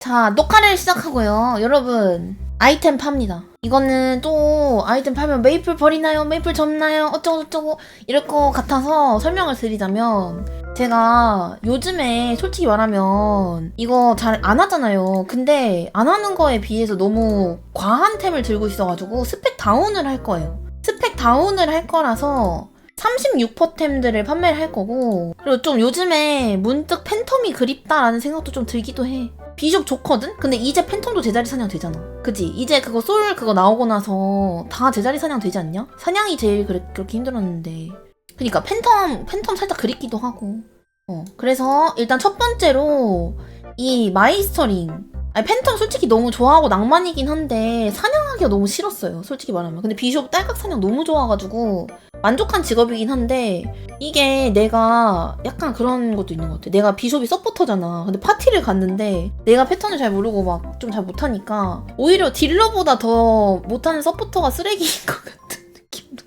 자, 녹화를 시작하고요. 여러분, 아이템 팝니다. 이거는 또 아이템 팔면 메이플 버리나요? 메이플 접나요? 어쩌고저쩌고 이럴 것 같아서 설명을 드리자면 제가 요즘에 솔직히 말하면 이거 잘 안 하잖아요. 근데 안 하는 거에 비해서 너무 과한 템을 들고 있어가지고 스펙 다운을 할 거예요. 스펙 다운을 할 거라서 36%템들을 판매를 할 거고 그리고 좀 요즘에 문득 팬텀이 그립다라는 생각도 좀 들기도 해 비숍 좋거든? 근데 이제 팬텀도 제자리 사냥 되잖아 그지? 이제 그거 솔 그거 나오고 나서 다 제자리 사냥 되지 않냐? 사냥이 제일 그래, 그렇게 힘들었는데 그니까 팬텀 팬텀 살짝 그립기도 하고 어 그래서 일단 첫 번째로 이 마이스터링 아니 팬텀 솔직히 너무 좋아하고 낭만이긴 한데 사냥하기가 너무 싫었어요 솔직히 말하면 근데 비숍 딸깍 사냥 너무 좋아가지고 만족한 직업이긴 한데 이게 내가 약간 그런 것도 있는 것 같아. 내가 비숍이 서포터잖아. 근데 파티를 갔는데 내가 패턴을 잘 모르고 막 좀 잘 못하니까 오히려 딜러보다 더 못하는 서포터가 쓰레기인 것 같은 느낌도.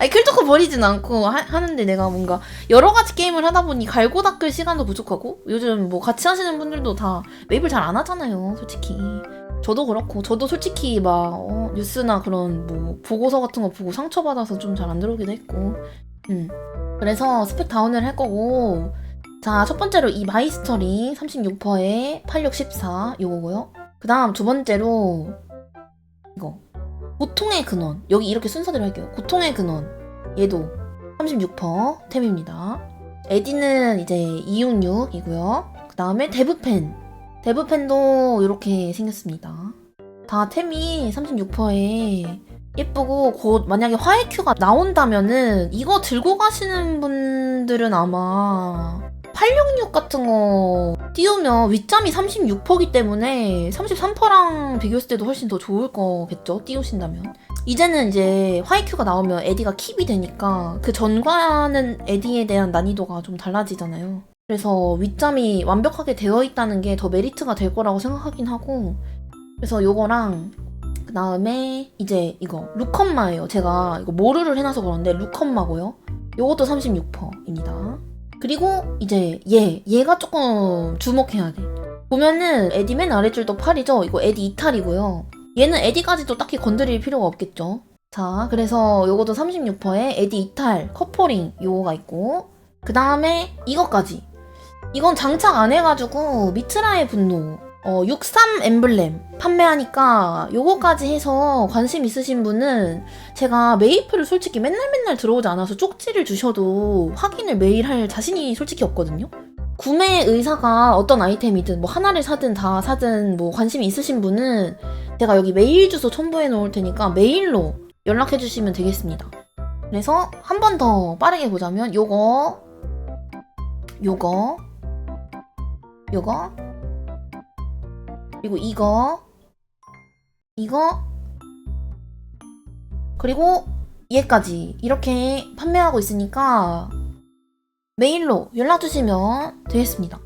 아니 클토커 버리진 않고 하, 는데 내가 뭔가 여러 가지 게임을 하다 보니 갈고 닦을 시간도 부족하고 요즘 뭐 같이 하시는 분들도 다 맵을 잘 안 하잖아요 솔직히 저도 그렇고 저도 솔직히 막 어, 뉴스나 그런 뭐 보고서 같은 거 보고 상처받아서 좀 잘 안 들어오기도 했고 음 그래서 스펙 다운을 할 거고. 자 첫 번째로 이 마이스터리 36%에 8614 요거고요. 그 다음 두 번째로 이거. 고통의 근원. 여기 이렇게 순서대로 할게요. 고통의 근원. 얘도 36% 템입니다. 에디는 이제 266이고요. 그 다음에 데브펜. 데브펜도 이렇게 생겼습니다. 다 템이 36%에 예쁘고 곧 만약에 화해큐가 나온다면은 이거 들고 가시는 분들은 아마 866 같은 거 띄우면 윗점이 36%기 때문에 33%랑 비교했을 때도 훨씬 더 좋을 거겠죠? 띄우신다면. 이제는 이제 화이큐가 나오면 에디가 킵이 되니까 그 전과는 에디에 대한 난이도가 좀 달라지잖아요. 그래서 윗점이 완벽하게 되어 있다는 게 더 메리트가 될 거라고 생각하긴 하고 그래서 요거랑 그 다음에 이제 이거 루컴마예요. 제가 이거 모르를 해놔서 그런데 루컴마고요. 요것도 36%입니다. 그리고 이제 얘 얘가 조금 주목해야 돼. 보면은 에디 맨 아래줄도 8이죠? 이거 에디 이탈이고요. 얘는 에디까지도 딱히 건드릴 필요가 없겠죠? 자 그래서 요것도 36%에 에디 이탈 커퍼링 요거가 있고 그 다음에 이것까지. 이건 장착 안 해가지고 미트라의 분노 어, 63 엠블렘 판매하니까 요거까지 해서 관심 있으신 분은 제가 메이플을 솔직히 맨날 맨날 들어오지 않아서 쪽지를 주셔도 확인을 매일 할 자신이 솔직히 없거든요. 구매 의사가 어떤 아이템이든 뭐 하나를 사든 다 사든 뭐 관심이 있으신 분은 제가 여기 메일 주소 첨부해 놓을 테니까 메일로 연락해 주시면 되겠습니다. 그래서 한 번 더 빠르게 보자면 요거 요거 요거 그리고 이거 이거 그리고 얘까지 이렇게 판매하고 있으니까 메일로 연락 주시면 되겠습니다.